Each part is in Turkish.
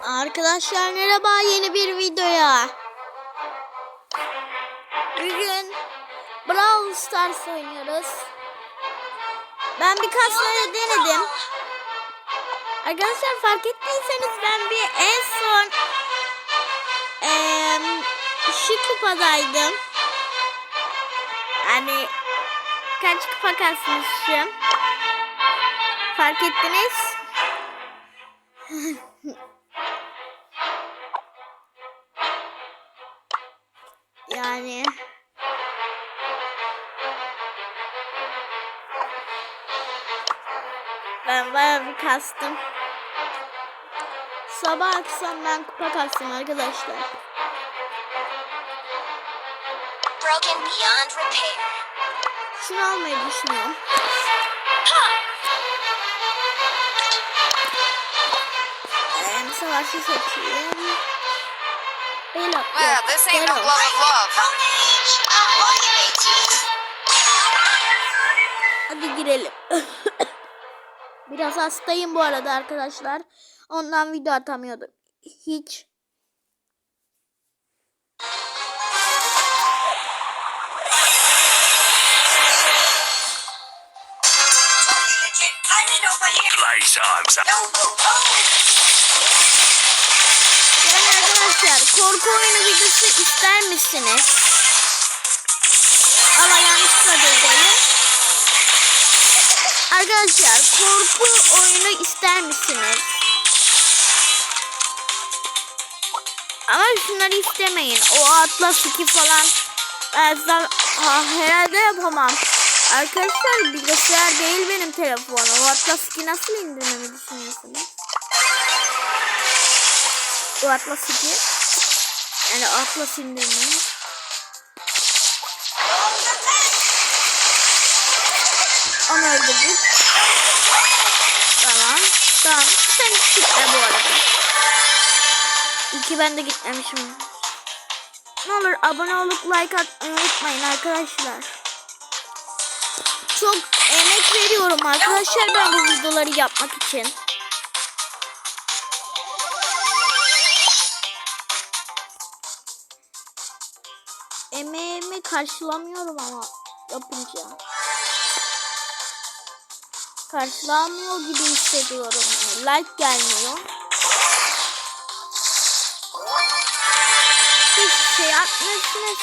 Arkadaşlar merhaba yeni bir videoya. Bugün Brawl Stars oynuyoruz. Ben birkaç kere denedim. Arkadaşlar fark ettiyseniz ben bir en son eee şu kupadaydım. Yani kaç kupa kasmışım. Fark ettiniz. Yani ben bayağı bir kastım. Sabah akşam ben kupa kastım arkadaşlar. Broken beyond repair. Şunu almayı düşünüyorum. Ee, savaşı seçeyim. Bela. Well, yok, this ain't Bela. glove of love. Hadi girelim. Biraz hastayım bu arada arkadaşlar. Ondan video atamıyordum. Hiç. Playtime's up. Yani arkadaşlar korku oyunu videosu ister misiniz? Ama yanlışlıkla dedim. Arkadaşlar korku oyunu ister misiniz? Ama şunları istemeyin. O Atlas 2 falan. Ben herhalde yapamam. Arkadaşlar bilgisayar değil benim telefonum. O Atlas 2 nasıl indirmemi düşünüyorsunuz? O Atlas 2. Yani Atlas indirmeyi. Onu öldürdük. Tamam. Tamam. Sen gitme bu arada. İki ben de gitmemişim. Ne olur abone olup like atmayı unutmayın arkadaşlar. Çok emek veriyorum arkadaşlar ben bu videoları yapmak için. Karşılamıyorum ama yapınca. Karşılamıyor gibi hissediyorum. Like gelmiyor. Hiç şey atmıyorsunuz.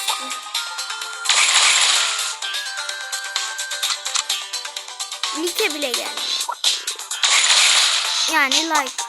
Like bile gelmiyor. Yani like.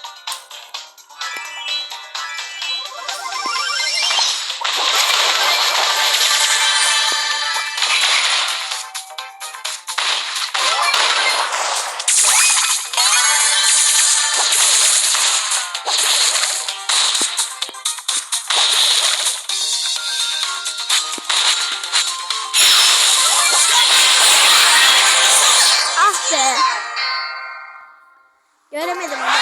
Göremedim adamı.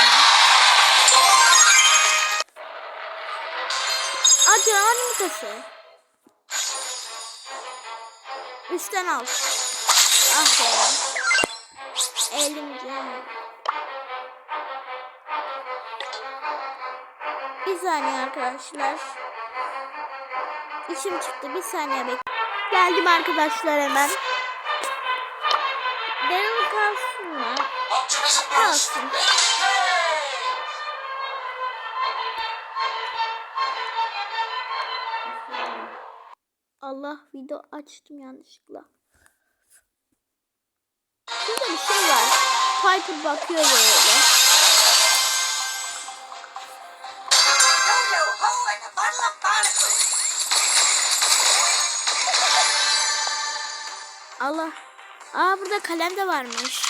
Aa canavar yumurtası. Üstten al. Ah be. Elim canım. Bir saniye arkadaşlar. İşim çıktı. Bir saniye bek. Geldim arkadaşlar hemen. Daryl kalsın mı? Kalsın. Allah video açtım yanlışlıkla. Şurada bir şey var. Piper bakıyor böyle. Yo-yo ho and a bottle of barnacle. Allah. Aa burada kalem de varmış.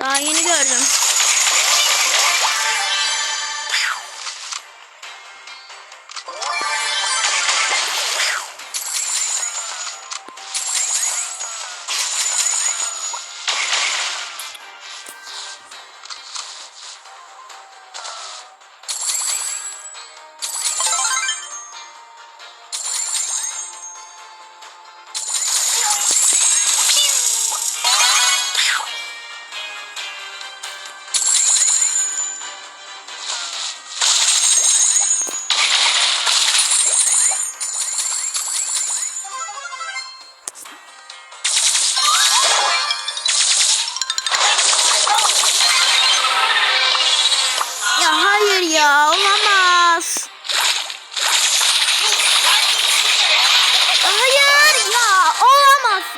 Daha yeni gördüm.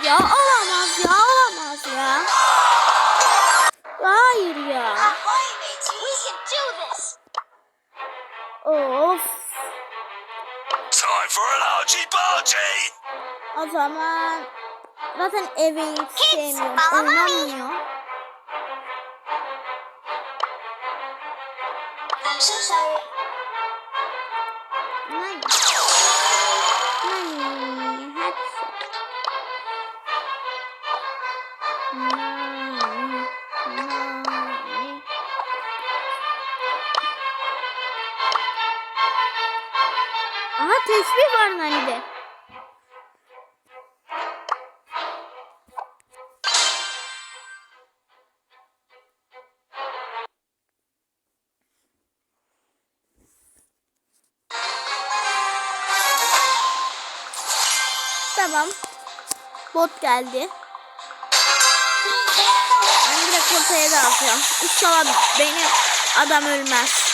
Ya olamaz ya olamaz ya. Hayır ya. Ahoy, matey. We can do. Of. Time for an argy bargy. O zaman zaten evi hiç sevmiyorum. Oynamıyor. I'm so sorry. Var Nani'de. Tamam. Bot geldi. Ben direkt ortaya dağıtıyorum. İnşallah benim adam ölmez.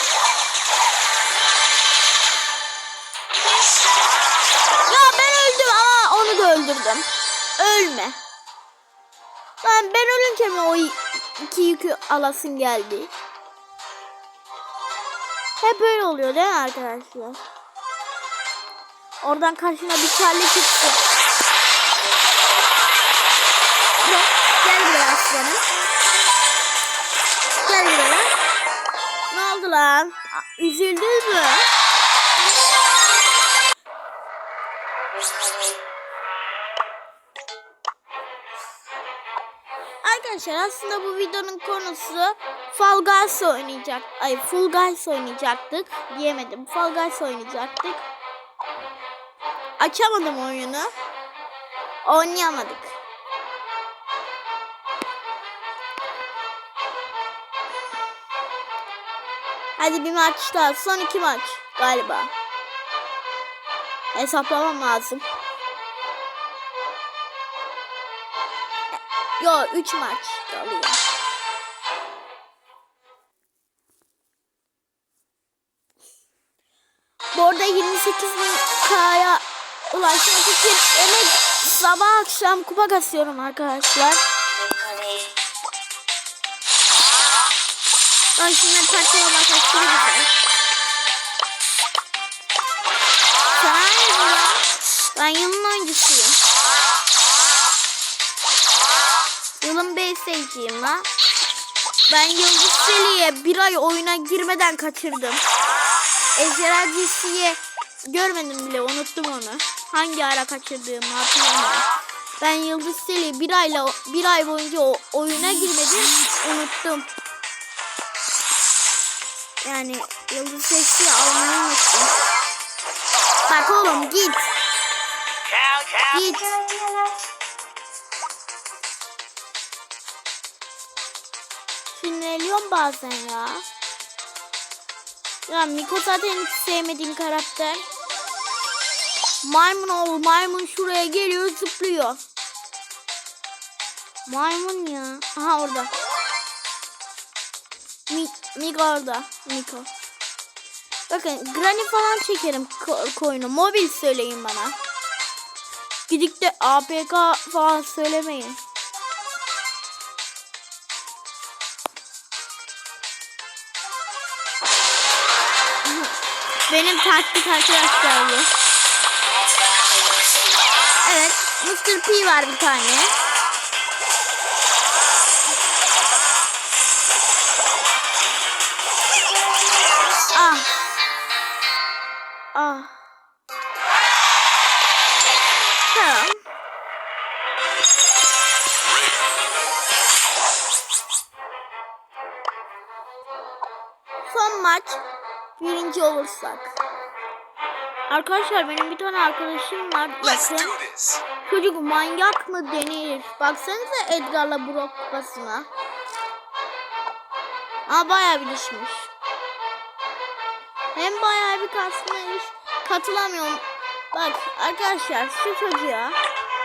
Öldürdüm. Ölme. Lan ben ölünce mi o iki yükü alasın geldi? Hep böyle oluyor değil mi arkadaşlar? Oradan karşına bir charlie çıktı. Gel buraya aslanım. Gel buraya. Ne oldu lan? Üzüldün mü? Arkadaşlar aslında bu videonun konusu Fall Guys oynayacak. Ay Full Guys oynayacaktık. Diyemedim. Fall Guys oynayacaktık. Açamadım oyunu. Oynayamadık. Hadi bir maç daha. Son iki maç galiba. Hesaplamam lazım. Yo 3 maç kalıyor. Bu arada 28 bin K'ya ulaşmak için emek sabah akşam kupa kasıyorum arkadaşlar. Ben şimdi bu ya? Ben yılın oyuncusuyum. BS'ciyim lan. Ben Yıldız Seli'ye bir ay oyuna girmeden kaçırdım. Ejderha GC'ye görmedim bile unuttum onu. Hangi ara kaçırdığımı hatırlamıyorum. Ben Yıldız Seli bir ayla bir ay boyunca o oyuna girmedim unuttum. Yani Yıldız Seli'yi almayı unuttum. Bak oğlum git. Git. Sinirleniyorum bazen ya. Ya Miko zaten hiç sevmediğim karakter. Maymun oğlu maymun şuraya geliyor zıplıyor. Maymun ya. Aha orada. Mi Miko orada. Miko. Bakın Granny falan çekerim ko koyunu. Mobil söyleyin bana. Gidip de APK falan söylemeyin. Benim taktik arkadaşlar bu. Evet. Mr. P var bir tane. Ah. Ah. Tamam. Son maç birinci olursak. Arkadaşlar benim bir tane arkadaşım var this. Çocuk manyak mı denir? Baksanıza Edgar'la Brock kupasına. Aa bayağı bir düşmüş. Hem bayağı bir kasmış. Katılamıyorum. Bak arkadaşlar şu çocuğa.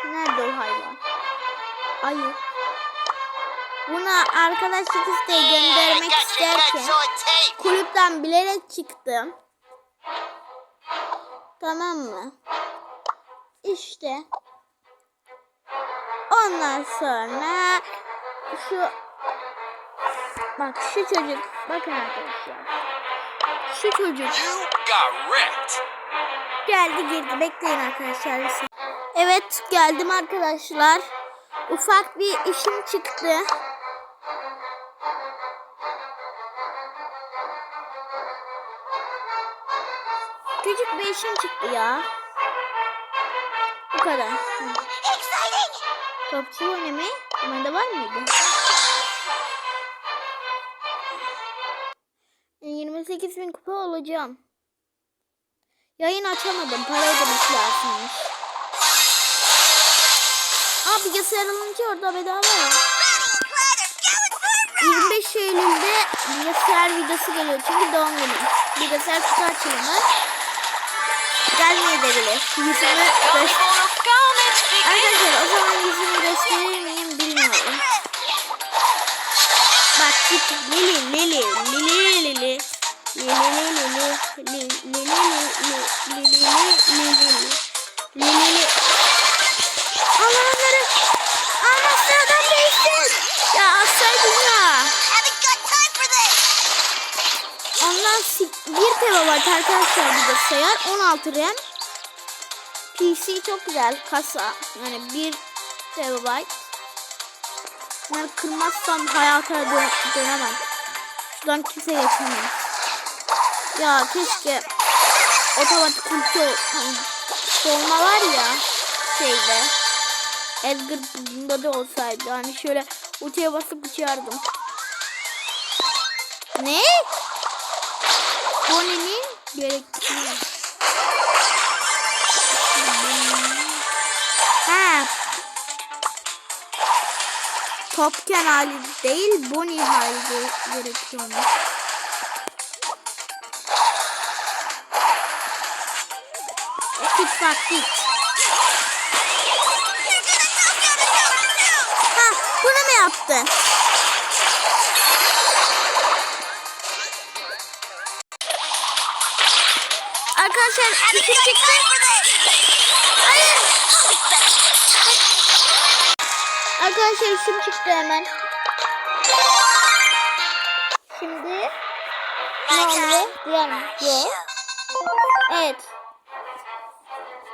Nerede o hayvan? Ayı. Buna arkadaşlık isteği göndermek isterken kulüpten bilerek çıktım. Tamam mı? İşte. Ondan sonra şu bak şu çocuk bakın arkadaşlar. Şu çocuk geldi girdi. Bekleyin arkadaşlar. Evet geldim arkadaşlar. Ufak bir işim çıktı. Küçük bir işim çıktı ya. Bu kadar. Topçu oynamı bende var mıydı? 28 bin kupa olacağım. Yayın açamadım. Para ödemek lazımmış. Aa bilgisayar alınca orada bedava ya. Bonnie and Clyde are going for a ride! 25 Eylül'de bilgisayar videosu geliyor çünkü doğum günüm. Bilgisayar kutu açılımı. Gelmeyebilir. Yüzümü. Arkadaşlar o zaman yüzümü gösterir miyim bilmiyorum. Bak git Lili Lili Lili Lili Lili Lili Lili Lili Lili Lili 1 TB arkadaşlar bilgisayar 16 RAM PC çok güzel. Kasa. Yani 1 TB yani kırmazsam hayata dön dönemem. Şuradan kimse geçemez. Ya keşke otomatik ulti ol- hani dolma var ya şeyde. Edgar bunda da olsaydı. Hani şöyle ultiye basıp uçardım. Ne? Bonnie'nin gerektiği. Ha. Topken hali değil, Bonnie hali ge- gerekiyormuş. Git bak. Ha, bunu mu yaptın? Arkadaşlar işi çıktı. Hayır. Arkadaşlar işim çıktı hemen. Şimdi ne oluyor? Diğer Yok. Evet.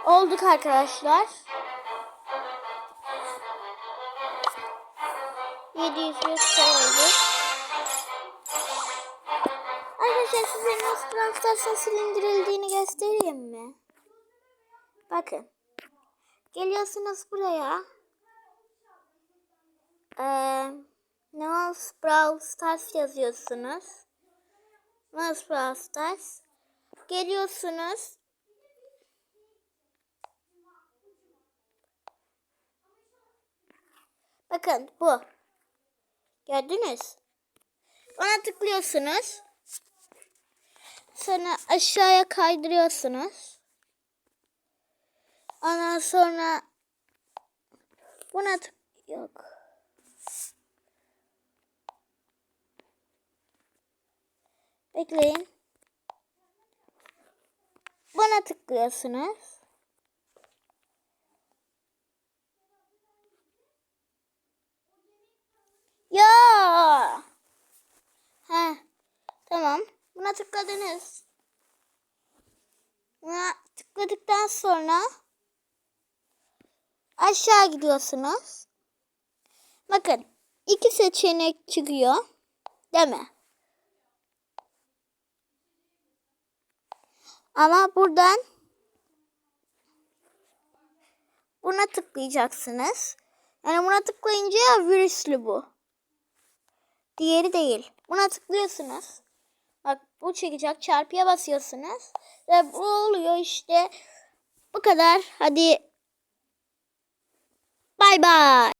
Olduk arkadaşlar. 700 oldu. Arkadaşlar size nasıl Brawl silindirildiğini göstereyim mi? Bakın. Geliyorsunuz buraya. Ee, Nose Brawl Stars yazıyorsunuz. Nose Brawl Stars. Geliyorsunuz. Bakın bu. Gördünüz. Ona tıklıyorsunuz. Sonra aşağıya kaydırıyorsunuz. Ondan sonra buna tık yok. Bekleyin. Buna tıklıyorsunuz. Ya. Ha. Tamam. Buna tıkladınız. Buna tıkladıktan sonra aşağı gidiyorsunuz. Bakın iki seçenek çıkıyor. Değil mi? Ama buradan buna tıklayacaksınız. Yani buna tıklayınca virüslü bu. Diğeri değil. Buna tıklıyorsunuz. Bu çekecek. Çarpıya basıyorsunuz. Ve bu oluyor işte. Bu kadar. Hadi. Bay bay.